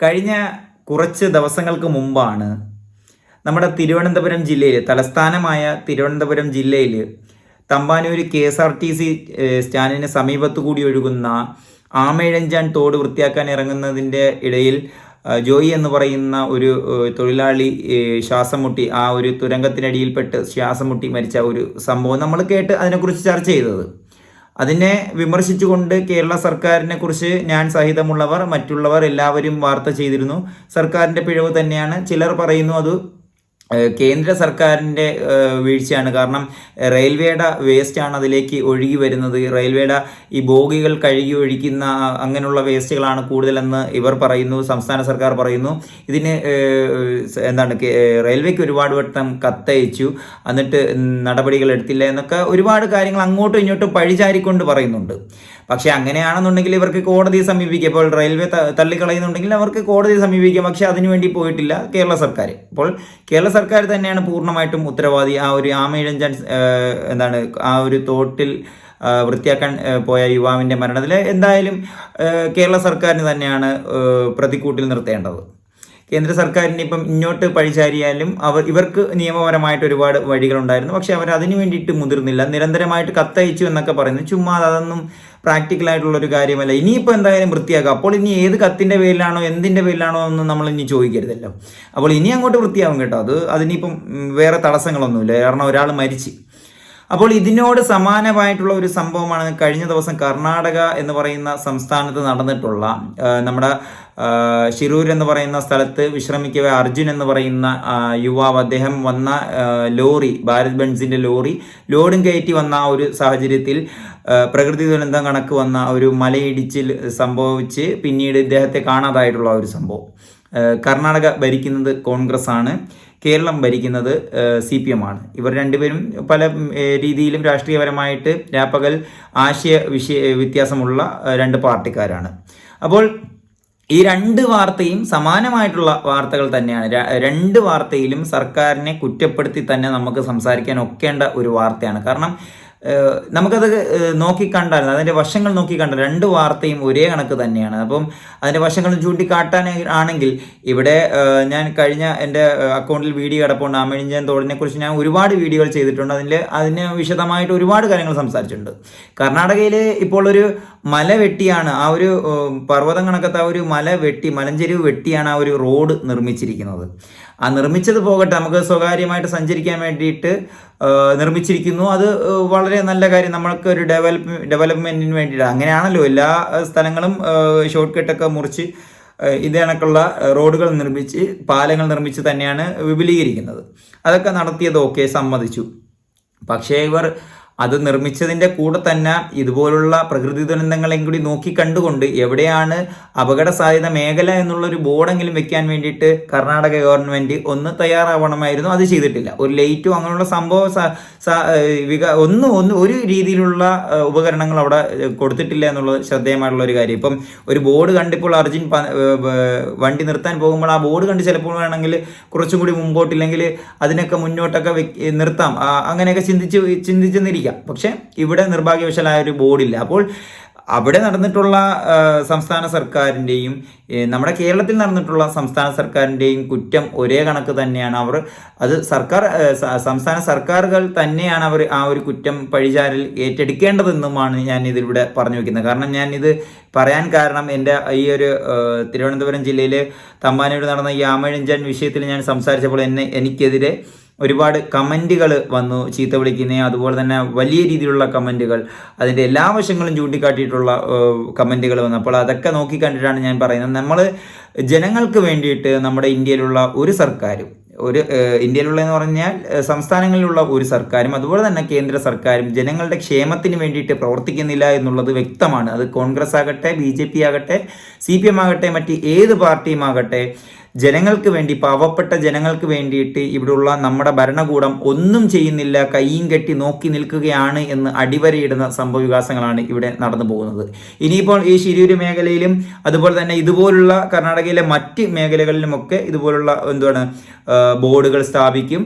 കഴിഞ്ഞ കുറച്ച് ദിവസങ്ങൾക്ക് മുമ്പാണ് നമ്മുടെ തിരുവനന്തപുരം ജില്ലയിൽ തലസ്ഥാനമായ തിരുവനന്തപുരം ജില്ലയിൽ Thampanoor K S R T C സ്റ്റാൻഡിന് സമീപത്തു കൂടി ഒഴുകുന്ന ആമേഴഞ്ചാൻ തോട് വൃത്തിയാക്കാൻ ഇറങ്ങുന്നതിന്റെ ഇടയിൽ ജോയി എന്ന് പറയുന്ന ഒരു തൊഴിലാളി ശ്വാസം മുട്ടി ആ ഒരു തുരങ്കത്തിനടിയിൽപ്പെട്ട് ശ്വാസം മുട്ടി മരിച്ച ഒരു സംഭവം നമ്മൾ കേട്ട് അതിനെക്കുറിച്ച് ചർച്ച ചെയ്തത്. അതിനെ വിമർശിച്ചുകൊണ്ട് കേരള സർക്കാരിനെ കുറിച്ച് ഞാൻ സഹിതമുള്ളവർ മറ്റുള്ളവർ എല്ലാവരും വാർത്ത ചെയ്തിരുന്നു. സർക്കാരിന്റെ പിഴവ് തന്നെയാണ്. ചിലർ പറയുന്നു അത് കേന്ദ്ര സർക്കാരിന്റെ വീഴ്ചയാണ്. കാരണം റെയിൽവേയുടെ വേസ്റ്റാണ് അതിലേക്ക് ഒഴുകി വരുന്നത്. റെയിൽവേയുടെ ഈ ബോഗികൾ കഴുകി ഒഴിക്കുന്ന അങ്ങനെയുള്ള വേസ്റ്റുകളാണ് കൂടുതലെന്ന് ഇവർ പറയുന്നു സംസ്ഥാന സർക്കാർ പറയുന്നു. ഇതിന് എന്താണ് റെയിൽവേക്ക് ഒരുപാട് വട്ടം കത്തയച്ചു. എന്നിട്ട് നടപടികൾ എടുത്തില്ല എന്നൊക്കെ ഒരുപാട് കാര്യങ്ങൾ അങ്ങോട്ടും ഇങ്ങോട്ടും പഴിചാരിക്കൊണ്ട് പറയുന്നുണ്ട്. പക്ഷേ അങ്ങനെയാണെന്നുണ്ടെങ്കിൽ ഇവർക്ക് കോടതിയെ സമീപിക്കുക. ഇപ്പോൾ റെയിൽവേ തള്ളിക്കളയുന്നുണ്ടെങ്കിൽ അവർക്ക് കോടതിയെ സമീപിക്കാം. പക്ഷേ അതിനുവേണ്ടി പോയിട്ടില്ല കേരള സർക്കാർ. അപ്പോൾ കേരള സർക്കാർ തന്നെയാണ് പൂർണമായിട്ടും ഉത്തരവാദി. ആ ഒരു ആമയിഴഞ്ചാൻ എന്താണ് ആ ഒരു തോട്ടിൽ വൃത്തിയാക്കാൻ പോയ യുവാവിന്റെ മരണത്തിൽ എന്തായാലും കേരള സർക്കാരിന് തന്നെയാണ് പ്രതിക്കൂട്ടിൽ നിർത്തേണ്ടത്. കേന്ദ്ര സർക്കാരിന് ഇപ്പം ഇങ്ങോട്ട് പഴിചാരിയാലും അവർ ഇവർക്ക് നിയമപരമായിട്ട് ഒരുപാട് വഴികളുണ്ടായിരുന്നു. പക്ഷെ അവർ അതിനു വേണ്ടിയിട്ട് മുതിർന്നില്ല. നിരന്തരമായിട്ട് കത്തയച്ചു എന്നൊക്കെ പറയുന്നു. ചുമ്മാ അതൊന്നും പ്രാക്ടിക്കൽ ആയിട്ടുള്ള ഒരു കാര്യമല്ല. ഇനിയിപ്പോൾ എന്തായാലും വൃത്തിയാക്കുക അപ്പോൾ ഇനി ഏത് കത്തിന്റെ പേരിലാണോ എന്തിന്റെ പേരിലാണോ എന്ന് നമ്മൾ ഇനി ചോദിക്കരുതല്ലോ. അപ്പോൾ ഇനി അങ്ങോട്ട് വൃത്തിയാവും കേട്ടോ. അത് അതിനിപ്പം വേറെ തടസ്സങ്ങളൊന്നുമില്ല. കാരണം ഒരാൾ മരിച്ച്. അപ്പോൾ ഇതിനോട് സമാനമായിട്ടുള്ള ഒരു സംഭവമാണ് കഴിഞ്ഞ ദിവസം കർണാടക എന്ന് പറയുന്ന സംസ്ഥാനത്ത് നടന്നിട്ടുള്ള നമ്മുടെ ആ, ശിരൂർ എന്ന് പറയുന്ന സ്ഥലത്ത് വിശ്രമിക്കവേ അർജുൻ എന്ന് പറയുന്ന യുവാവ് അദ്ദേഹം വന്ന ലോറി ഭാരത് ബെൻസിന്റെ ലോറി ലോഡും കയറ്റി വന്ന ആ ഒരു സാഹചര്യത്തിൽ പ്രകൃതി ദുരന്തം കണക്ക് വന്ന ഒരു മലയിടിച്ചിൽ സംഭവിച്ച് പിന്നീട് ഇദ്ദേഹത്തെ കാണാതായിട്ടുള്ള ഒരു സംഭവം. കർണാടക ഭരിക്കുന്നത് കോൺഗ്രസ് ആണ് കേരളം ഭരിക്കുന്നത് സി പി എം ആണ്. ഇവർ രണ്ടുപേരും പല രീതിയിലും രാഷ്ട്രീയപരമായിട്ട് രാപ്പകൽ ആശയ വിഷയ വ്യത്യാസമുള്ള രണ്ട് പാർട്ടിക്കാരാണ്. അപ്പോൾ ഈ രണ്ട് വാർത്തയും സമാനമായിട്ടുള്ള വാർത്തകൾ തന്നെയാണ്. രണ്ട് വാർത്തയിലും സർക്കാരിനെ കുറ്റപ്പെടുത്തി തന്നെ നമുക്ക് സംസാരിക്കാൻ ഒക്കേണ്ട ഒരു വാർത്തയാണ്. കാരണം നമുക്കത് നോക്കി നോക്കിക്കണ്ടാൽ അതിന്റെ വശങ്ങൾ നോക്കിക്കണ്ട രണ്ട് വാർത്തയും ഒരേ കണക്ക് തന്നെയാണ്. അപ്പം അതിന്റെ വശങ്ങൾ ചൂണ്ടിക്കാട്ടാൻ ആണെങ്കിൽ ഇവിടെ ഞാൻ കഴിഞ്ഞ എന്റെ അക്കൗണ്ടിൽ വീഡിയോ കിടപ്പുണ്ട്. തോടിനെ കുറിച്ച് ഞാൻ ഒരുപാട് വീഡിയോകൾ ചെയ്തിട്ടുണ്ട്. അതിൽ അതിന് വിശദമായിട്ട് ഒരുപാട് കാര്യങ്ങൾ സംസാരിച്ചിട്ടുണ്ട്. കർണാടകയിൽ ഇപ്പോൾ ഒരു മല വെട്ടിയാണ്. ആ ഒരു പർവതം കണക്കത്തെ ആ ഒരു മല വെട്ടി മലഞ്ചെരിവ് വെട്ടിയാണ് ആ ഒരു റോഡ് നിർമ്മിച്ചിരിക്കുന്നത്. ആ നിർമ്മിച്ചത് പോകട്ടെ നമുക്ക് സ്വകാര്യമായിട്ട് സഞ്ചരിക്കാൻ വേണ്ടിയിട്ട് നിർമ്മിച്ചിരിക്കുന്നു. അത് വളരെ നല്ല കാര്യം. നമ്മൾക്ക് ഒരു ഡെവലപ്പ് ഡെവലപ്മെന്റിന് വേണ്ടിയിട്ട് അങ്ങനെയാണല്ലോ എല്ലാ സ്ഥലങ്ങളും ഷോർട്ട് കട്ടൊക്കെ മുറിച്ച് ഇത് കണക്കുള്ള റോഡുകൾ നിർമ്മിച്ച് പാലങ്ങൾ നിർമ്മിച്ച് തന്നെയാണ് വിപുലീകരിക്കുന്നത്. അതൊക്കെ നടത്തിയത് ഓക്കെ സമ്മതിച്ചു. പക്ഷേ ഇവർ അത് നിർമ്മിച്ചതിന്റെ കൂടെ തന്നെ ഇതുപോലുള്ള പ്രകൃതി ദുരന്തങ്ങളെയും കൂടി നോക്കി കണ്ടുകൊണ്ട് എവിടെയാണ് അപകട സാധ്യത മേഖല എന്നുള്ളൊരു ബോർഡെങ്കിലും വെക്കാൻ വേണ്ടിയിട്ട് കർണാടക ഗവൺമെന്റ് ഒന്ന് തയ്യാറാവണമായിരുന്നു. അത് ചെയ്തിട്ടില്ല. ഒരു ലൈറ്റോ അങ്ങനെയുള്ള സംഭവ വിക ഒന്നും ഒന്ന് ഒരു രീതിയിലുള്ള ഉപകരണങ്ങൾ അവിടെ കൊടുത്തിട്ടില്ല എന്നുള്ളത് ശ്രദ്ധേയമായിട്ടുള്ള ഒരു കാര്യം. ഇപ്പം ഒരു ബോർഡ് കണ്ടിപ്പോൾ അർജുൻ വണ്ടി നിർത്താൻ പോകുമ്പോൾ ആ ബോർഡ് കണ്ട് ചിലപ്പോൾ വേണമെങ്കിൽ കുറച്ചും കൂടി മുമ്പോട്ടില്ലെങ്കിൽ അതിനൊക്കെ മുന്നോട്ടൊക്കെ നിർത്താം. അങ്ങനെയൊക്കെ ചിന്തിച്ച് ചിന്തിച്ചെന്നിരിക്കാം. പക്ഷെ ഇവിടെ നിർഭാഗ്യവശാലായ ഒരു ബോർഡില്ല. അപ്പോൾ അവിടെ നടന്നിട്ടുള്ള സംസ്ഥാന സർക്കാരിന്റെയും നമ്മുടെ കേരളത്തിൽ നടന്നിട്ടുള്ള സംസ്ഥാന സർക്കാരിന്റെയും കുറ്റം ഒരേ കണക്ക് തന്നെയാണ്. അവർ അത് സർക്കാർ സംസ്ഥാന സർക്കാരുകൾ തന്നെയാണ് അവർ ആ ഒരു കുറ്റം പഴിചാരിൽ ഏറ്റെടുക്കേണ്ടതെന്നുമാണ് ഞാൻ ഇതിലൂടെ പറഞ്ഞു വെക്കുന്നത്. കാരണം ഞാൻ ഇത് പറയാൻ കാരണം എന്റെ ഈ ഒരു തിരുവനന്തപുരം ജില്ലയിലെ തമ്പാനൂർ നടന്ന ഈ ആമഴിഞ്ചൻ വിഷയത്തിൽ ഞാൻ സംസാരിച്ചപ്പോൾ എന്നെ എനിക്കെതിരെ ഒരുപാട് കമന്റുകൾ വന്നു ചീത്ത വിളിക്കുന്നേ അതുപോലെ തന്നെ വലിയ രീതിയിലുള്ള കമന്റുകൾ അതിന്റെ എല്ലാ വശങ്ങളും ചൂണ്ടിക്കാട്ടിയിട്ടുള്ള കമന്റുകൾ വന്നു. അപ്പോൾ അതൊക്കെ നോക്കി കണ്ടിട്ടാണ് ഞാൻ പറയുന്നത്. നമ്മൾ ജനങ്ങൾക്ക് വേണ്ടിയിട്ട് നമ്മുടെ ഇന്ത്യയിലുള്ള ഒരു സർക്കാരും ഒരു ഇന്ത്യയിലുള്ളതെന്ന് പറഞ്ഞാൽ സംസ്ഥാനങ്ങളിലുള്ള ഒരു സർക്കാരും അതുപോലെ തന്നെ കേന്ദ്ര സർക്കാരും ജനങ്ങളുടെ ക്ഷേമത്തിന് വേണ്ടിയിട്ട് പ്രവർത്തിക്കുന്നില്ല എന്നുള്ളത് വ്യക്തമാണ്. അത് കോൺഗ്രസ് ആകട്ടെ ബി ജെ പി ആകട്ടെ സി പി എം ആകട്ടെ മറ്റ് ഏത് പാർട്ടിയും ആകട്ടെ ജനങ്ങൾക്ക് വേണ്ടി പാവപ്പെട്ട ജനങ്ങൾക്ക് വേണ്ടിയിട്ട് ഇവിടെയുള്ള നമ്മുടെ ഭരണകൂടം ഒന്നും ചെയ്യുന്നില്ല കൈയും കെട്ടി നോക്കി നിൽക്കുകയാണ് എന്ന് അടിവരയിടുന്ന സംഭവവികാസങ്ങളാണ് ഇവിടെ നടന്നു പോകുന്നത്. ഇനിയിപ്പോൾ ഈ ശിരൂര് മേഖലയിലും അതുപോലെ തന്നെ ഇതുപോലുള്ള കർണാടകയിലെ മറ്റ് മേഖലകളിലുമൊക്കെ ഇതുപോലുള്ള എന്താണ് ബോർഡുകൾ സ്ഥാപിക്കും.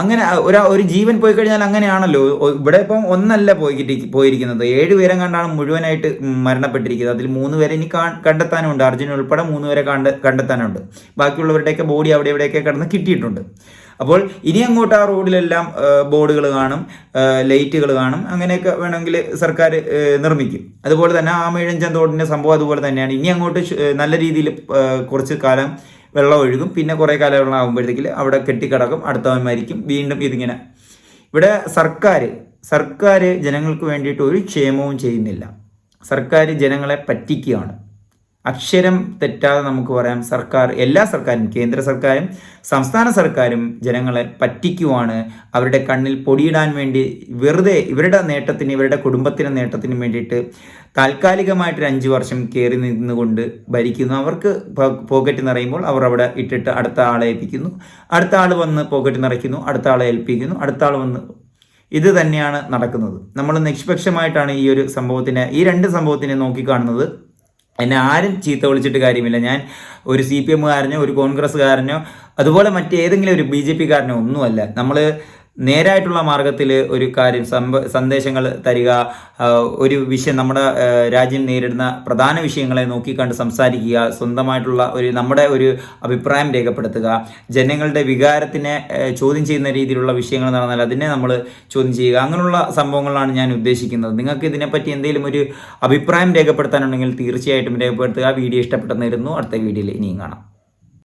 അങ്ങനെ ഒരു ഒരു ജീവൻ പോയി കഴിഞ്ഞാൽ അങ്ങനെയാണല്ലോ. ഇവിടെ ഇപ്പം ഒന്നല്ല പോയി പോയിരിക്കുന്നത്. ഏഴ് പേരും കണ്ടാണ് മുഴുവനായിട്ട് മരണപ്പെട്ടിരിക്കുന്നത്. അതിൽ മൂന്ന് പേരെ ഇനി കണ്ടെത്താനുണ്ട്. അർജുൻ ഉൾപ്പെടെ മൂന്ന് പേരെ കണ്ട് കണ്ടെത്താനുണ്ട്. ബാക്കിയുള്ളവരുടെയൊക്കെ ബോഡി അവിടെ ഇവിടെയൊക്കെ കിടന്ന് കിട്ടിയിട്ടുണ്ട്. അപ്പോൾ ഇനി അങ്ങോട്ട് ആ റോഡിലെല്ലാം ബോർഡുകൾ കാണും ലൈറ്റുകൾ കാണും അങ്ങനെയൊക്കെ വേണമെങ്കിൽ സർക്കാർ നിർമ്മിക്കും. അതുപോലെ തന്നെ ആ മേഴഞ്ചൻ തോടിന്റെ സംഭവം അതുപോലെ തന്നെയാണ്. ഇനി അങ്ങോട്ട് നല്ല രീതിയിൽ കുറച്ച് കാലം വെള്ളം ഒഴുകും. പിന്നെ കുറേ കാലം വെള്ളം ആകുമ്പോഴത്തേക്ക് അവിടെ കെട്ടിക്കിടക്കും അടുത്തവന്മാരിക്കും. വീണ്ടും ഇതിങ്ങനെ. ഇവിടെ സർക്കാർ സർക്കാർ ജനങ്ങൾക്ക് വേണ്ടിയിട്ട് ഒരു ക്ഷേമവും ചെയ്യുന്നില്ല. സർക്കാർ ജനങ്ങളെ പറ്റിക്കുകയാണ്. അക്ഷരം തെറ്റാതെ നമുക്ക് പറയാം സർക്കാർ എല്ലാ സർക്കാരും കേന്ദ്ര സർക്കാരും സംസ്ഥാന സർക്കാരും ജനങ്ങളെ പറ്റിക്കുവാണ്. അവരുടെ കണ്ണിൽ പൊടിയിടാൻ വേണ്ടി വെറുതെ ഇവരുടെ നേട്ടത്തിന് ഇവരുടെ കുടുംബത്തിന്റെ നേട്ടത്തിന് വേണ്ടിയിട്ട് താൽക്കാലികമായിട്ടൊരു അഞ്ച് വർഷം കയറി നിന്നുകൊണ്ട് ഭരിക്കുന്നു. അവർക്ക് പോക്കറ്റ് നിറയുമ്പോൾ അവർ അവിടെ ഇട്ടിട്ട് അടുത്ത ആളെ ഏൽപ്പിക്കുന്നു. അടുത്ത ആൾ വന്ന് പോക്കറ്റ് നിറയ്ക്കുന്നു അടുത്ത ആളെ ഏൽപ്പിക്കുന്നു അടുത്ത ആൾ വന്ന് ഇത് തന്നെയാണ് നടക്കുന്നത്. നമ്മൾ നിഷ്പക്ഷമായിട്ടാണ് ഈ ഒരു സംഭവത്തിനെ ഈ രണ്ട് സംഭവത്തിനെ നോക്കിക്കാണുന്നത്. എന്നെ ആരും ചീത്ത വിളിച്ചിട്ട് കാര്യമില്ല. ഞാൻ ഒരു സി പി എമ്മുകാരനോ ഒരു കോൺഗ്രസ്സുകാരനോ അതുപോലെ മറ്റേതെങ്കിലും ഒരു ബി ജെ പിക്കാരനോ ഒന്നുമല്ല. നമ്മൾ നേരായിട്ടുള്ള മാർഗത്തിൽ ഒരു കാര്യം സന്ദേശങ്ങൾ തരിക ഒരു വിഷയം നമ്മുടെ രാജ്യം നേരിടുന്ന പ്രധാന വിഷയങ്ങളെ നോക്കിക്കണ്ട് സംസാരിക്കുക സ്വന്തമായിട്ടുള്ള ഒരു നമ്മുടെ ഒരു അഭിപ്രായം രേഖപ്പെടുത്തുക ജനങ്ങളുടെ വികാരത്തിനെ ചോദ്യം ചെയ്യുന്ന രീതിയിലുള്ള വിഷയങ്ങൾ നടന്നാൽ അതിനെ നമ്മൾ ചോദ്യം ചെയ്യുക. അങ്ങനെയുള്ള സംഭവങ്ങളാണ് ഞാൻ ഉദ്ദേശിക്കുന്നത്. നിങ്ങൾക്ക് ഇതിനെപ്പറ്റി എന്തെങ്കിലും ഒരു അഭിപ്രായം രേഖപ്പെടുത്താനുണ്ടെങ്കിൽ തീർച്ചയായിട്ടും രേഖപ്പെടുത്തുക. വീഡിയോ ഇഷ്ടപ്പെട്ടെന്നിരുന്നു അടുത്ത വീഡിയോയിൽ ഇനിയും കാണാം.